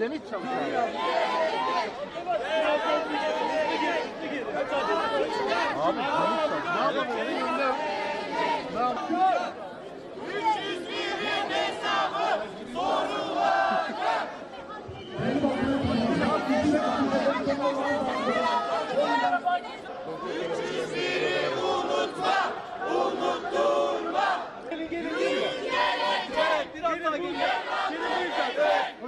Demir çalışıyor. Abi demir çalışıyor. Ne yapalım? Ne yapalım? Biraz daha gelin. Gelin lütfen.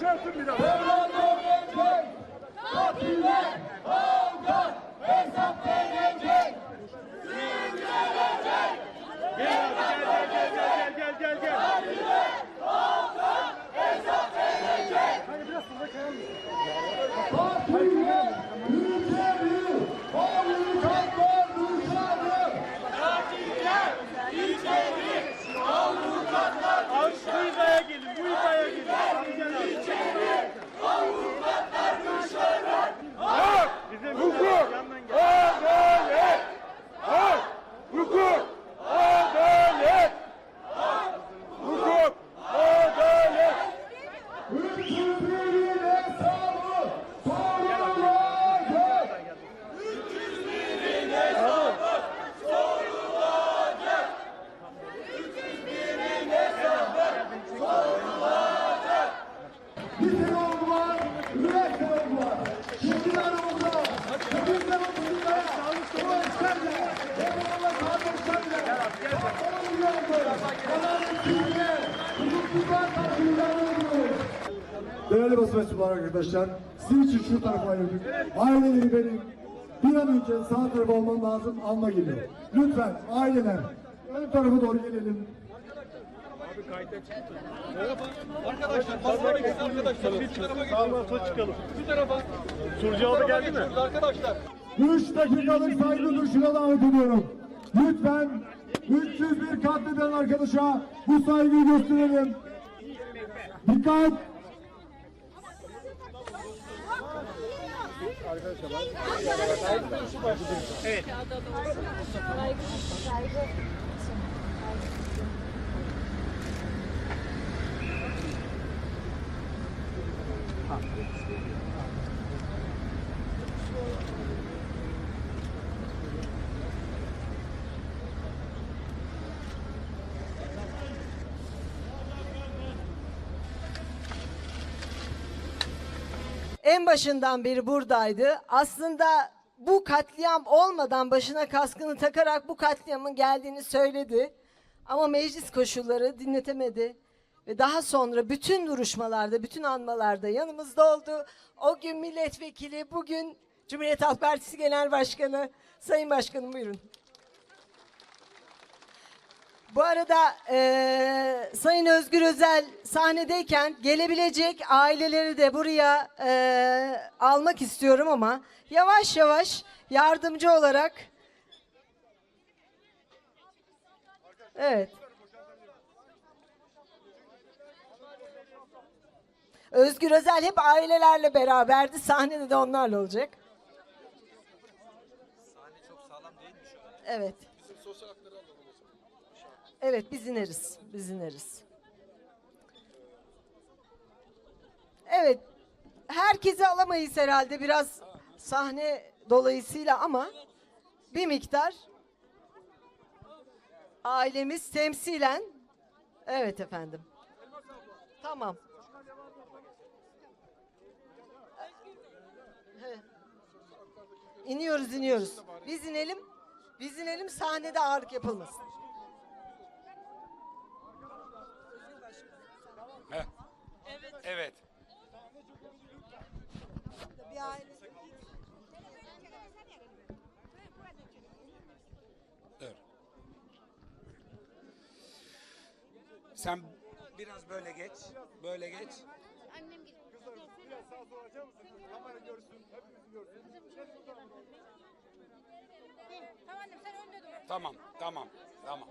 멈춰야 됩니다. Arkadaşlar, sizin için şu tarafa ayırdık. Aileleri benim bir an önce sağ tarafa almam lazım, alma geliyor. Lütfen aileler, ön tarafa doğru gelelim. Arkadaşlar, gidin arkadaşlar. Biz şu tarafa geçelim. çıkalım. Şu tarafa. Turcu abi geldi mi? Arkadaşlar. 3 dakikalık saygı duruşuna davet ediyorum. Lütfen 301 katleden arkadaşa bu saygıyı gösterelim. Dikkat! Evet. Ha, en başından beri buradaydı. Aslında bu katliam olmadan başına kaskını takarak bu katliamın geldiğini söyledi. Ama meclis koşulları dinletemedi. Ve daha sonra bütün duruşmalarda, bütün anmalarda yanımızda oldu. O gün milletvekili, bugün Cumhuriyet Halk Partisi Genel Başkanı. Sayın Başkanım buyurun. Bu arada eee, Sayın Özgür Özel sahnedeyken gelebilecek aileleri de buraya eee, almak istiyorum ama yavaş yavaş yardımcı olarak Evet. Özgür Özel hep ailelerle beraberdi. Sahnede de onlarla olacak. Evet. Evet biz ineriz. Biz ineriz. Evet. Herkesi alamayız herhalde biraz sahne dolayısıyla ama bir miktar ailemiz temsilen evet efendim. Tamam. İniyoruz iniyoruz. Biz inelim. Biz inelim sahnede ağırlık yapılmasın. Evet. Bir aile Dur. Sen biraz böyle geç. Böyle geç. Annem gitti. sağa sola açar mısın? Kamera görsün, hepimizi görsün. Tamam annem sen önde dur. Tamam, tamam, tamam.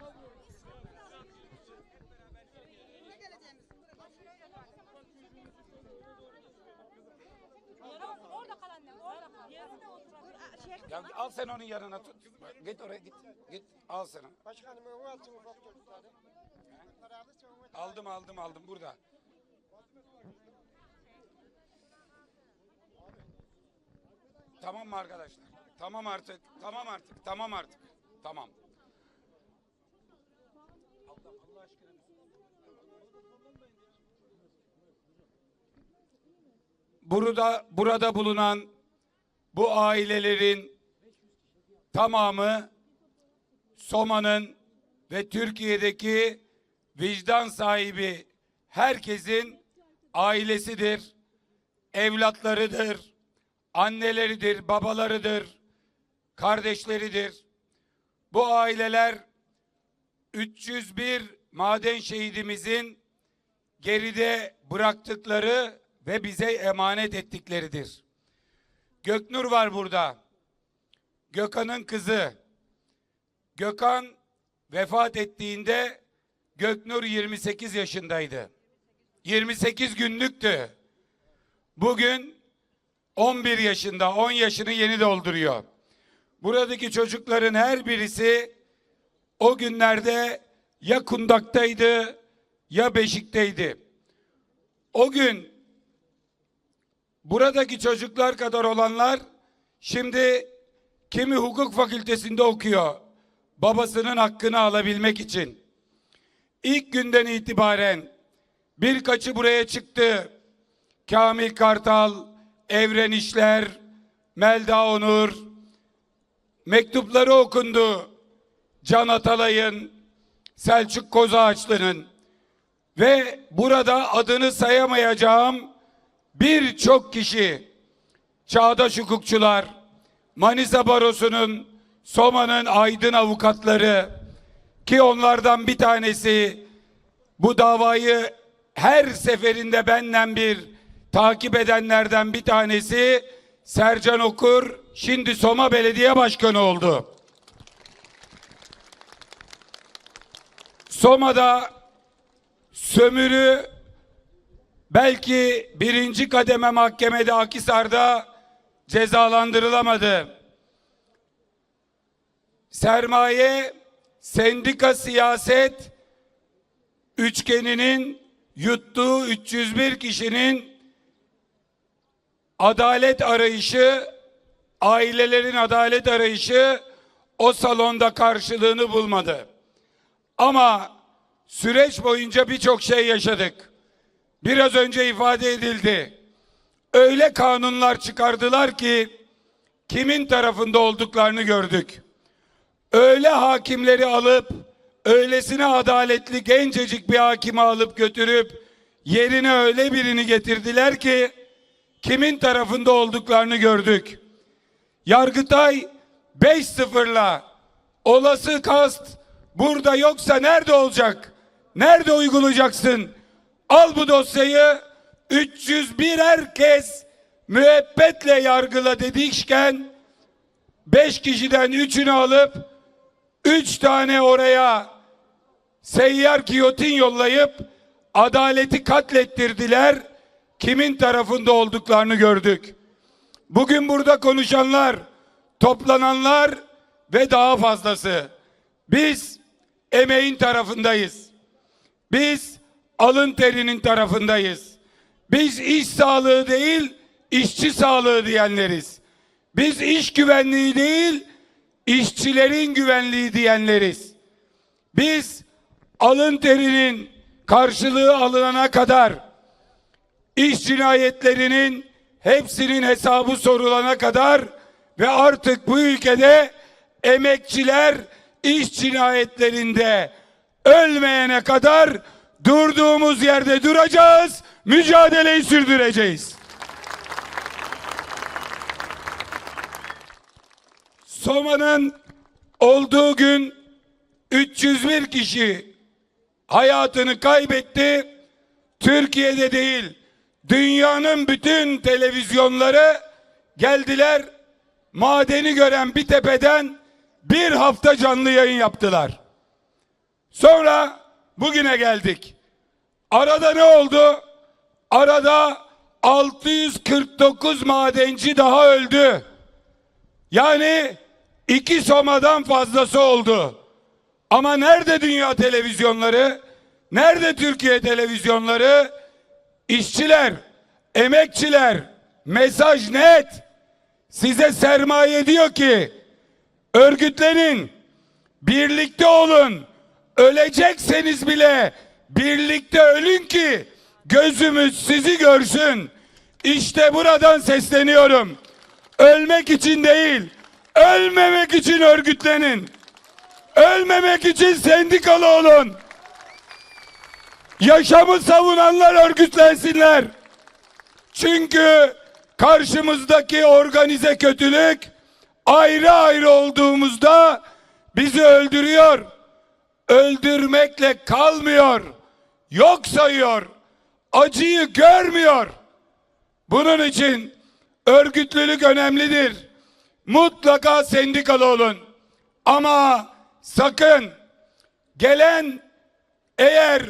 Orada kal annem. Orada kal. Yerine otur. Ya al sen onun yanına tut. Git oraya git. Git al sen. onu. Başkanım o altın ufak çocukları. Aldım aldım aldım burada. Tamam mı arkadaşlar? Tamam artık. Tamam artık. Tamam artık. Tamam. Burada burada bulunan bu ailelerin tamamı Soma'nın ve Türkiye'deki vicdan sahibi herkesin ailesidir, evlatlarıdır, anneleridir, babalarıdır, kardeşleridir. Bu aileler 301 maden şehidimizin geride bıraktıkları ve bize emanet ettikleridir. Göknur var burada. Gökhan'ın kızı. Gökhan vefat ettiğinde Göknur 28 yaşındaydı. 28 günlüktü. Bugün 11 yaşında, 10 yaşını yeni dolduruyor. Buradaki çocukların her birisi o günlerde ya kundaktaydı ya beşikteydi. O gün buradaki çocuklar kadar olanlar şimdi kimi hukuk fakültesinde okuyor babasının hakkını alabilmek için. İlk günden itibaren birkaçı buraya çıktı. Kamil Kartal, Evren İşler, Melda Onur, mektupları okundu. Can Atalay'ın, Selçuk Kozağaçlı'nın ve burada adını sayamayacağım birçok kişi, çağdaş hukukçular, Manisa Barosu'nun, Soma'nın aydın avukatları ki onlardan bir tanesi bu davayı her seferinde benden bir takip edenlerden bir tanesi Sercan Okur şimdi Soma Belediye Başkanı oldu. Soma'da sömürü belki birinci kademe mahkemede Akisar'da cezalandırılamadı. Sermaye, sendika siyaset üçgeninin yuttuğu 301 kişinin adalet arayışı, ailelerin adalet arayışı o salonda karşılığını bulmadı. Ama süreç boyunca birçok şey yaşadık. Biraz önce ifade edildi. Öyle kanunlar çıkardılar ki kimin tarafında olduklarını gördük. Öyle hakimleri alıp öylesine adaletli gencecik bir hakimi alıp götürüp yerine öyle birini getirdiler ki kimin tarafında olduklarını gördük. Yargıtay 5-0'la olası kast burada yoksa nerede olacak? Nerede uygulayacaksın? Al bu dosyayı 301 herkes müebbetle yargıla dedikken 5 kişiden 3'ünü alıp 3 tane oraya seyyar giyotin yollayıp adaleti katlettirdiler. Kimin tarafında olduklarını gördük. Bugün burada konuşanlar, toplananlar ve daha fazlası. Biz emeğin tarafındayız. Biz alın terinin tarafındayız. Biz iş sağlığı değil, işçi sağlığı diyenleriz. Biz iş güvenliği değil, işçilerin güvenliği diyenleriz. Biz alın terinin karşılığı alınana kadar iş cinayetlerinin hepsinin hesabı sorulana kadar ve artık bu ülkede emekçiler iş cinayetlerinde ölmeyene kadar durduğumuz yerde duracağız, mücadeleyi sürdüreceğiz. Soma'nın olduğu gün 301 kişi hayatını kaybetti. Türkiye'de değil, dünyanın bütün televizyonları geldiler madeni gören bir tepeden bir hafta canlı yayın yaptılar. Sonra bugüne geldik. Arada ne oldu? Arada 649 madenci daha öldü. Yani iki somadan fazlası oldu. Ama nerede dünya televizyonları? Nerede Türkiye televizyonları? İşçiler, emekçiler, mesaj net. Size sermaye diyor ki, örgütlenin, birlikte olun, ölecekseniz bile birlikte ölün ki gözümüz sizi görsün. İşte buradan sesleniyorum. Ölmek için değil, ölmemek için örgütlenin. Ölmemek için sendikalı olun. Yaşamı savunanlar örgütlensinler. Çünkü karşımızdaki organize kötülük ayrı ayrı olduğumuzda bizi öldürüyor. Öldürmekle kalmıyor. Yok sayıyor. Acıyı görmüyor. Bunun için örgütlülük önemlidir. Mutlaka sendikalı olun. Ama sakın gelen eğer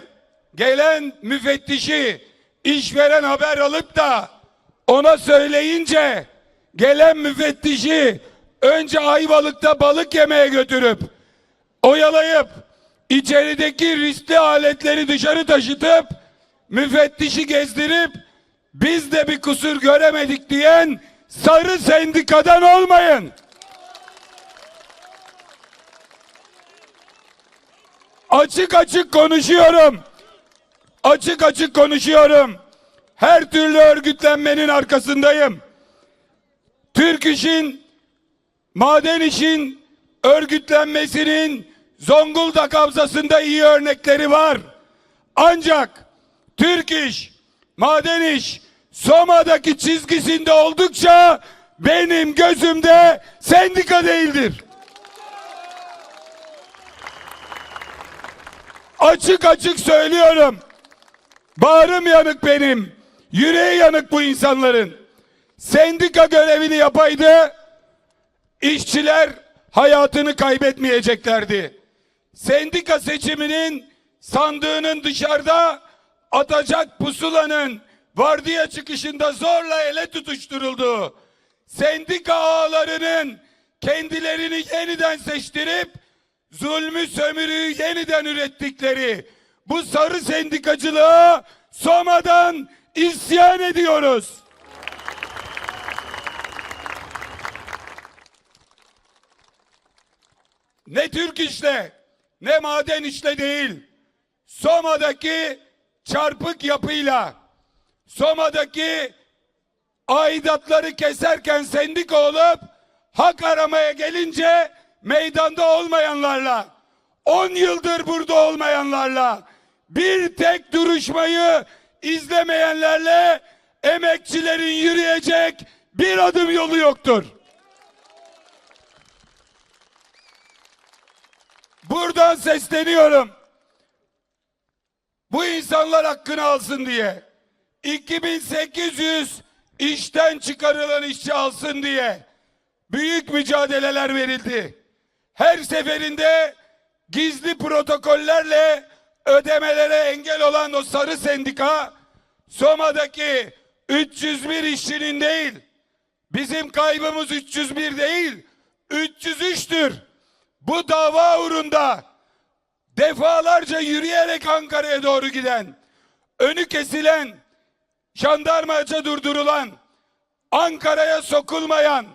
gelen müfettişi işveren haber alıp da ona söyleyince gelen müfettişi önce Ayvalık'ta balık yemeye götürüp oyalayıp içerideki riskli aletleri dışarı taşıtıp müfettişi gezdirip biz de bir kusur göremedik diyen sarı sendikadan olmayın. Açık açık konuşuyorum. Açık açık konuşuyorum. Her türlü örgütlenmenin arkasındayım. Türk işin, maden işin örgütlenmesinin Zonguldak Havzası'nda iyi örnekleri var. Ancak Türk iş, maden iş Soma'daki çizgisinde oldukça benim gözümde sendika değildir. Açık açık söylüyorum. Bağrım yanık benim. Yüreği yanık bu insanların. Sendika görevini yapaydı işçiler hayatını kaybetmeyeceklerdi. Sendika seçiminin sandığının dışarıda atacak pusulanın vardiya çıkışında zorla ele tutuşturuldu. Sendika ağalarının kendilerini yeniden seçtirip zulmü sömürüyü yeniden ürettikleri bu sarı sendikacılığa Soma'dan isyan ediyoruz. Ne Türk işle ne maden işle değil. Soma'daki çarpık yapıyla Soma'daki aidatları keserken sendika olup hak aramaya gelince meydanda olmayanlarla 10 yıldır burada olmayanlarla bir tek duruşmayı izlemeyenlerle emekçilerin yürüyecek bir adım yolu yoktur. Buradan sesleniyorum. Bu insanlar hakkını alsın diye. 2800 işten çıkarılan işçi alsın diye büyük mücadeleler verildi. Her seferinde gizli protokollerle ödemelere engel olan o sarı sendika Soma'daki 301 işçinin değil bizim kaybımız 301 değil 303'tür. Bu dava uğrunda defalarca yürüyerek Ankara'ya doğru giden, önü kesilen, jandarmaca durdurulan, Ankara'ya sokulmayan,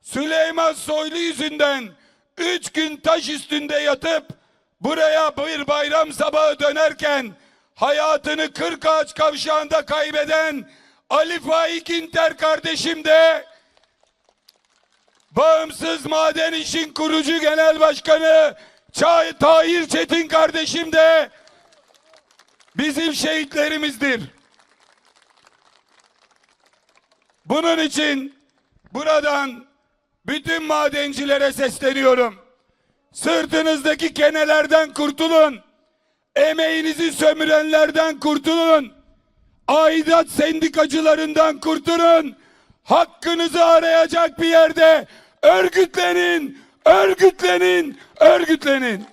Süleyman Soylu yüzünden üç gün taş üstünde yatıp buraya bir bayram sabahı dönerken hayatını kırk ağaç kavşağında kaybeden Ali Faik İnter kardeşim de Bağımsız Maden İşin kurucu genel başkanı Çay Tahir Çetin kardeşim de bizim şehitlerimizdir. Bunun için buradan bütün madencilere sesleniyorum. Sırtınızdaki kenelerden kurtulun. Emeğinizi sömürenlerden kurtulun. aidat sendikacılarından kurtulun. Hakkınızı arayacak bir yerde örgütlenin, örgütlenin, örgütlenin.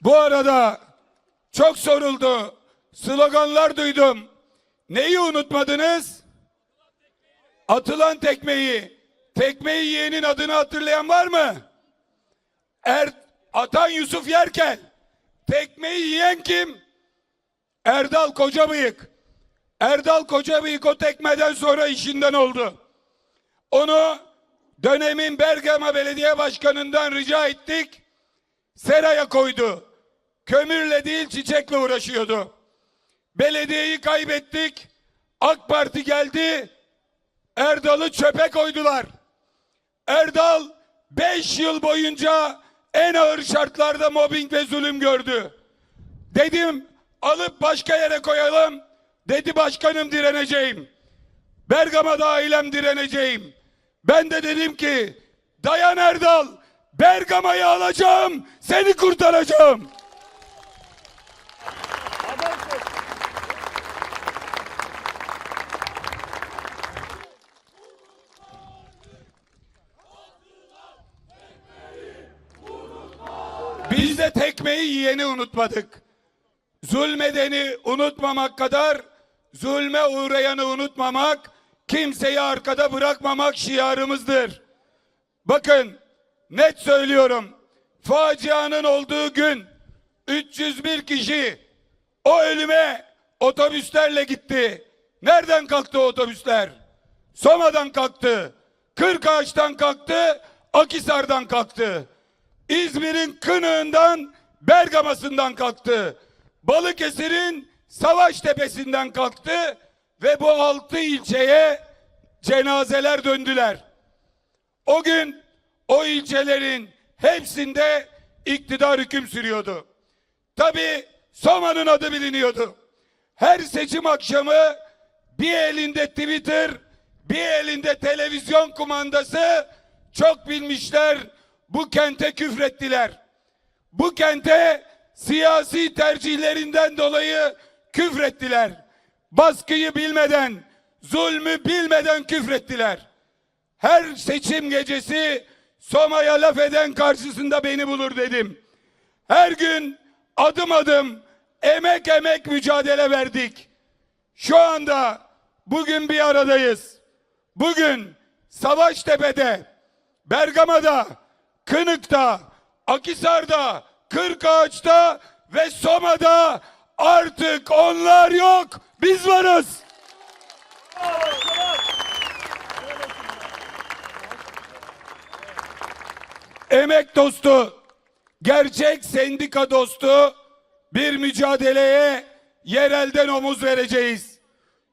Bu arada çok soruldu. Sloganlar duydum. Neyi unutmadınız? Atılan tekmeyi. Tekmeyi yiyenin adını hatırlayan var mı? Er, atan Yusuf Yerkel. Tekmeyi yiyen kim? Erdal Kocabıyık. Erdal Kocabıyık o tekmeden sonra işinden oldu. Onu dönemin Bergama Belediye Başkanı'ndan rica ettik. Seraya koydu. Kömürle değil çiçekle uğraşıyordu. Belediyeyi kaybettik. AK Parti geldi. Erdal'ı çöpe koydular. Erdal 5 yıl boyunca en ağır şartlarda mobbing ve zulüm gördü. Dedim alıp başka yere koyalım. Dedi başkanım direneceğim. Bergama'da ailem direneceğim. Ben de dedim ki dayan Erdal Bergama'yı alacağım seni kurtaracağım. Biz de tekmeyi yiyeni unutmadık. Zulmedeni unutmamak kadar zulme uğrayanı unutmamak, kimseyi arkada bırakmamak şiarımızdır. Bakın net söylüyorum. Facianın olduğu gün 301 kişi o ölüme otobüslerle gitti. Nereden kalktı otobüsler? Soma'dan kalktı. Kırkağaç'tan kalktı. Akisar'dan kalktı. İzmir'in Kınığı'ndan Bergama'sından kalktı. Balıkesir'in Savaştepe'sinden kalktı ve bu altı ilçeye cenazeler döndüler. O gün o ilçelerin hepsinde iktidar hüküm sürüyordu. Tabi Soma'nın adı biliniyordu. Her seçim akşamı bir elinde Twitter, bir elinde televizyon kumandası çok bilmişler bu kente küfrettiler. Bu kente siyasi tercihlerinden dolayı küfrettiler. Baskıyı bilmeden, zulmü bilmeden küfrettiler. Her seçim gecesi Soma'ya laf eden karşısında beni bulur dedim. Her gün adım adım emek emek mücadele verdik. Şu anda bugün bir aradayız. Bugün Savaştepe'de, Bergama'da, Kınık'ta, Akisar'da, Kırkağaç'ta ve Soma'da artık onlar yok. Biz varız. Emek dostu, gerçek sendika dostu bir mücadeleye yerelden omuz vereceğiz.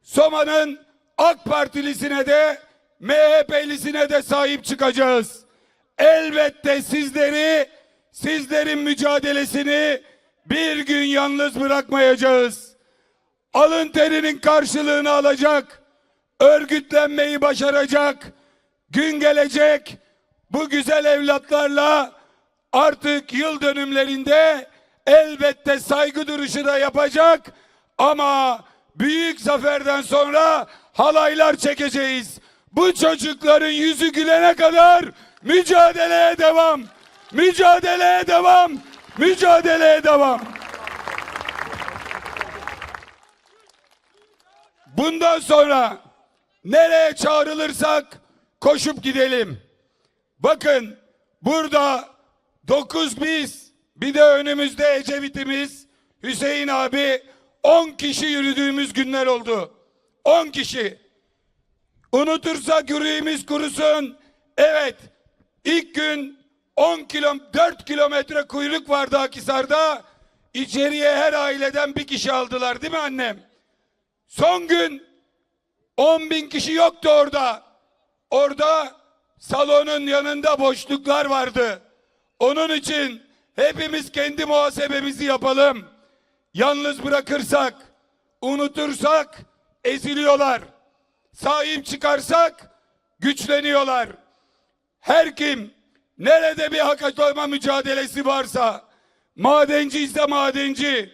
Soma'nın AK Partilisine de MHP'lisine de sahip çıkacağız. Elbette sizleri, sizlerin mücadelesini bir gün yalnız bırakmayacağız. Alın terinin karşılığını alacak, örgütlenmeyi başaracak, gün gelecek bu güzel evlatlarla artık yıl dönümlerinde elbette saygı duruşu da yapacak ama büyük zaferden sonra halaylar çekeceğiz. Bu çocukların yüzü gülene kadar mücadeleye devam. Mücadeleye devam. Mücadeleye devam. Bundan sonra nereye çağrılırsak koşup gidelim. Bakın burada dokuz biz bir de önümüzde Ecevit'imiz Hüseyin abi 10 kişi yürüdüğümüz günler oldu. 10 kişi. Unutursak yüreğimiz kurusun. Evet ilk gün 10 kilom 4 kilometre kuyruk vardı Akisar'da. İçeriye her aileden bir kişi aldılar değil mi annem? Son gün 10 bin kişi yoktu orada. Orada salonun yanında boşluklar vardı. Onun için hepimiz kendi muhasebemizi yapalım. Yalnız bırakırsak, unutursak eziliyorlar. Sahip çıkarsak güçleniyorlar. Her kim nerede bir hak arama mücadelesi varsa Madenci ise madenci.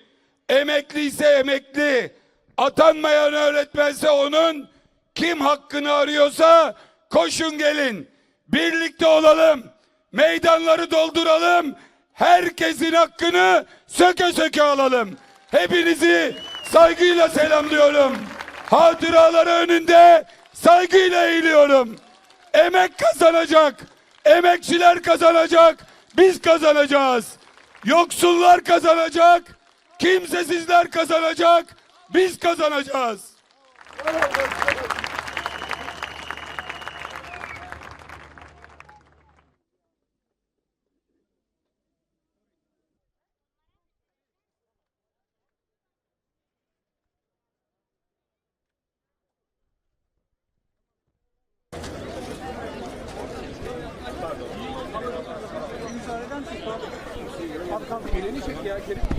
Emekli ise emekli. Atanmayan öğretmense onun. Kim hakkını arıyorsa koşun gelin. Birlikte olalım. Meydanları dolduralım. Herkesin hakkını söke söke alalım. Hepinizi saygıyla selamlıyorum. Hatıraları önünde saygıyla eğiliyorum. Emek kazanacak. Emekçiler kazanacak. Biz kazanacağız. Yoksullar kazanacak. Kimsesizler kazanacak. Biz kazanacağız. I can.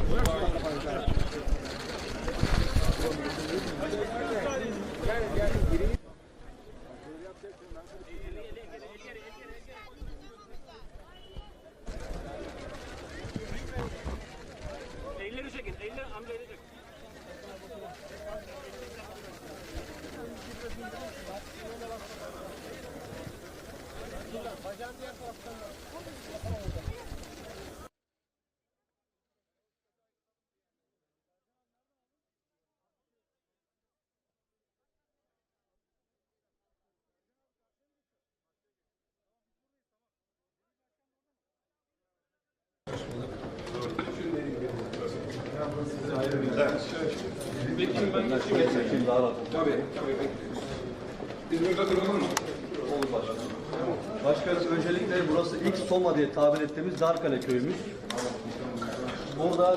Başkanım öncelikle burası ilk Soma diye tabir ettiğimiz Darkale köyümüz. Burada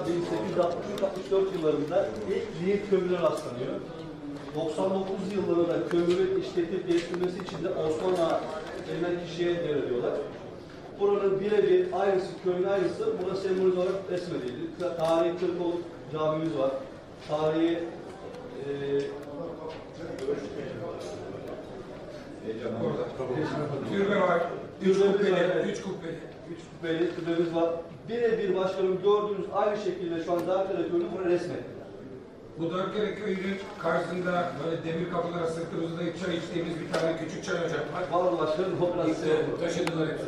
1863-64 yıllarında ilk Yiğit kömürü rastlanıyor. 99 yıllarında kömürü işletip geliştirmesi için de Osman Ağa denilen kişiye devrediyorlar. Buranın birebir aynısı, köyün aynısı burada sembolize olarak resmedildi. Tarihi Kırkol camimiz var. Tarihi Türbe var. Üç kubbeli. Üç kubbeli. Üç kubbeli türbemiz var. Birebir başkanım gördüğünüz aynı şekilde şu an Darkale köyünü buraya resmettiler. Bu Dörkere köyünün karşısında böyle demir kapılara sırtı uzayıp çay içtiğimiz bir tane küçük çay ocağı var. Var başkanım o biraz İşte taşıdılar hepsi.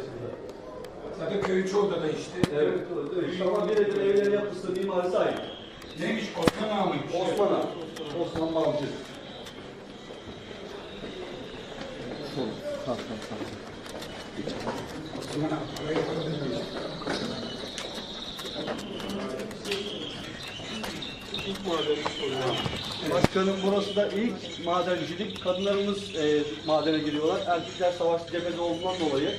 Zaten köyün çoğu da değişti. Evet, değil. Ama birebir evlerin yapısı mimarisi aynı. Neymiş? Osman Ağa mıymış? Osman Ağa, Osman yapabilir Başkanım burası da ilk madencilik. Kadınlarımız e, madene giriyorlar. Erkekler savaş cephede olduğundan dolayı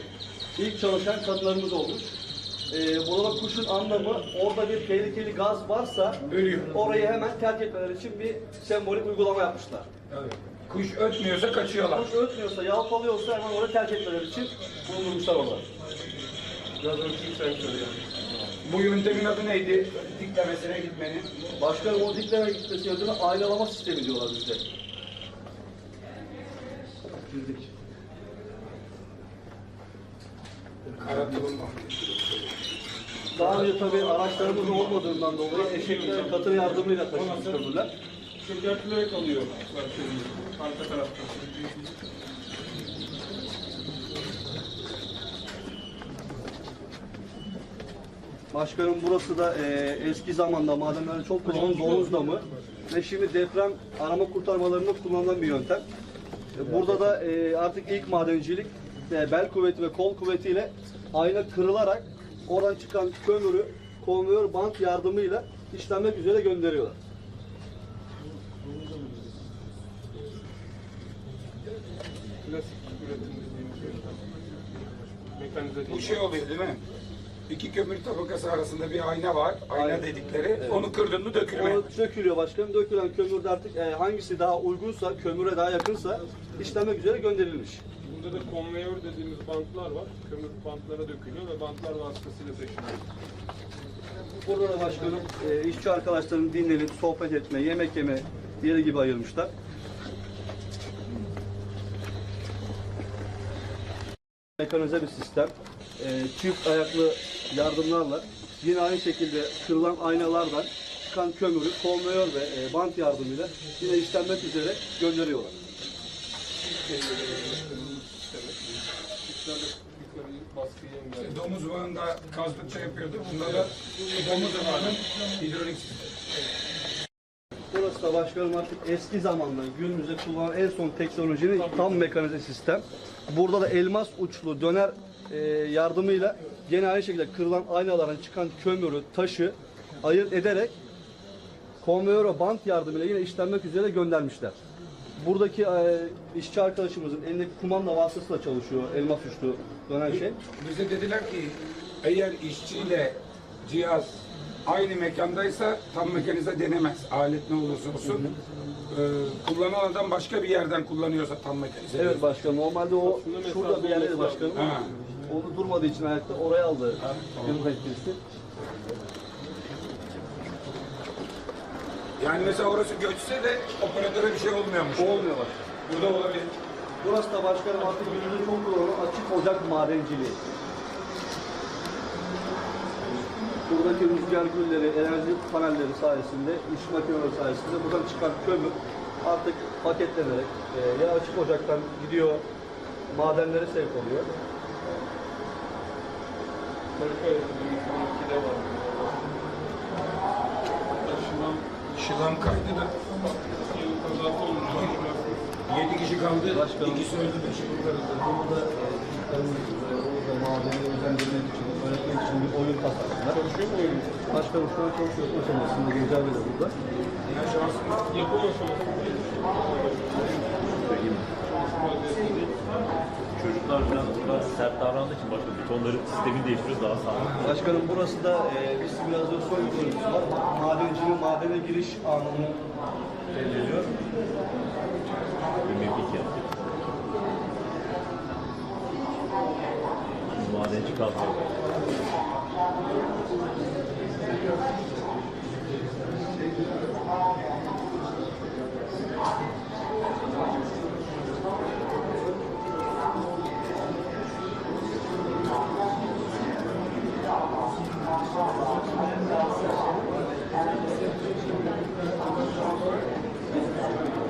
ilk çalışan kadınlarımız olmuş. E, burada kuşun anlamı orada bir tehlikeli gaz varsa Ölüyor. orayı hemen terk etmeleri için bir sembolik uygulama yapmışlar. Tabii. Kuş ötmüyorsa kaçıyorlar. Kuş ötmüyorsa, yalpalıyorsa hemen orayı terk etmeleri için bulundurmuşlar orada. Bu yöntemin adı neydi? Diklemesine gitmenin. Başkanım o dikleme gitmesi adına aylama sistemi diyorlar bizde. Girdik. Daha önce tabii araçlarımız olmadığından dolayı eşeklerin katır yardımıyla taşınmış kömürler. Çökertmeye kalıyor. Arka tarafta. Başkanım burası da e, eski zamanda madenlerde çok kullanılan domuz damı ve şimdi deprem arama kurtarmalarında kullanılan bir yöntem. E, burada da e, artık ilk madencilik e, bel kuvveti ve kol kuvvetiyle ayna kırılarak oradan çıkan kömürü konveyör bant yardımıyla işlenmek üzere gönderiyorlar. Bu şey oluyor değil mi? İki kömür tabakası arasında bir ayna var. Ayna dedikleri. Onu kırdın mı dökülme. O dökülüyor başkanım. Dökülen kömür de artık e, hangisi daha uygunsa, kömüre daha yakınsa işlenmek üzere gönderilmiş. Burada da konveyör dediğimiz bantlar var. Kömür bantlara dökülüyor ve bantlar vasıtasıyla taşınıyor. Burada da başkanım e, işçi arkadaşların dinlenip sohbet etme, yemek yeme yeri gibi ayırmışlar. Mekanize bir sistem. E, çift ayaklı yardımlarla Yine aynı şekilde kırılan aynalardan çıkan kömürü konveyör ve e, bant yardımıyla yine işlenmek üzere gönderiyorlar. İşte domuz bağında kazdıkça yapıyordu. Bunda da domuz bağının hidrolik sistemi. Burası da başkanım artık eski zamandan günümüzde kullanılan en son teknolojinin tam mekanize sistem. Burada da elmas uçlu döner e, yardımıyla gene aynı şekilde kırılan aynaların çıkan kömürü, taşı ayırt ederek konveyör ve bant yardımıyla yine işlenmek üzere göndermişler. Buradaki e, işçi arkadaşımızın elindeki kumanda vasıtasıyla çalışıyor elmas uçlu dönen şey. Bize dediler ki eğer işçiyle cihaz aynı mekandaysa tam mekanize denemez. Alet ne olursa olsun. Ee, kullanan adam başka bir yerden kullanıyorsa tam mekanize. Evet başkanım normalde o şurada bir yerdeydi başkanım. Ha. Onu durmadığı için ayakta oraya aldı. Yunus Ektirisi. Yani mesela orası göçse de operatöre bir şey olmuyormuş. Olmuyor bak. Burada olabilir. Burası da başkanım artık günümüzde çok kullanılan açık ocak madenciliği. Buradaki rüzgar gülleri, enerji panelleri sayesinde, iş makineleri sayesinde buradan çıkan kömür artık paketlenerek e, ya açık ocaktan gidiyor, madenlere sevk oluyor. Şılam kaydı da. Yedi kişi kaldı. Başkanım. İkisi öldü. Beşi kurtarıldı. Burada e, çocuklarımız, e, orada madenleri özendirmek için, öğretmek için bir oyun tasarladılar. Çalışıyor mu oyun? Başkanım şu an çalışıyor. Aşamasında Gencer Bey de burada. Çocuklar biraz biraz sert davrandığı için başka butonları sistemi değiştiriyoruz daha sağlıklı. Başkanım burası da e, bir simülasyon görüntüsü var. Madencinin madene giriş anını elde ediyor. Bir mevkik yaptık. Madenci kalkıyor.